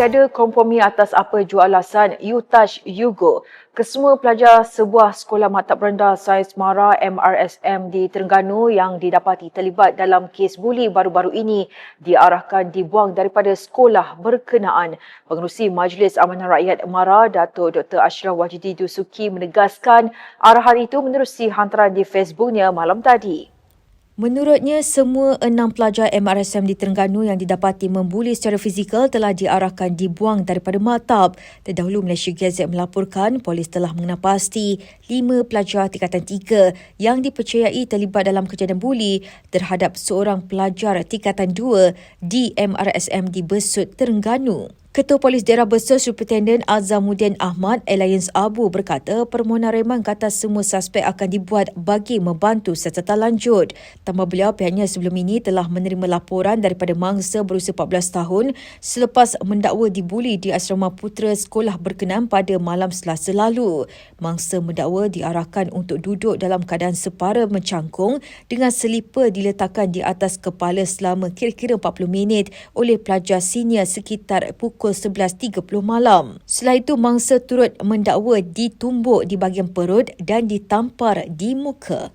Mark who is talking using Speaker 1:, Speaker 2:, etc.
Speaker 1: tiada kompromi atas apa jua alasan you touch you go. Kesemua pelajar sebuah sekolah maktab rendah Sains Mara MRSM di Terengganu yang didapati terlibat dalam kes buli baru-baru ini diarahkan dibuang daripada sekolah berkenaan. Pengerusi Majlis Amanah Rakyat Mara, Dato' Dr. Ashraf Wajidi Dusuki menegaskan arahan itu menerusi hantaran di Facebooknya malam tadi. Menurutnya, semua enam pelajar MRSM di Terengganu yang didapati membuli secara fizikal telah diarahkan dibuang daripada maktab. Terdahulu Malaysia Gazette melaporkan polis telah mengenal pasti lima pelajar tingkatan tiga yang dipercayai terlibat dalam kejadian buli terhadap seorang pelajar tingkatan dua di MRSM di Besut, Terengganu. Ketua Polis Daerah Besar Superintendent Azamuddin Ahmad Alliance Abu berkata permohonan reman kata semua suspek akan dibuat bagi membantu serta lanjut. Tambah beliau pihaknya sebelum ini telah menerima laporan daripada mangsa berusia 14 tahun selepas mendakwa dibuli di asrama putera sekolah berkenaan pada malam selasa lalu. Mangsa mendakwa diarahkan untuk duduk dalam keadaan separa mencangkung dengan selipar diletakkan di atas kepala selama kira-kira 40 minit oleh pelajar senior sekitar pukul pukul 11.30 malam. Selain itu, mangsa turut mendakwa ditumbuk di bahagian perut dan ditampar di muka.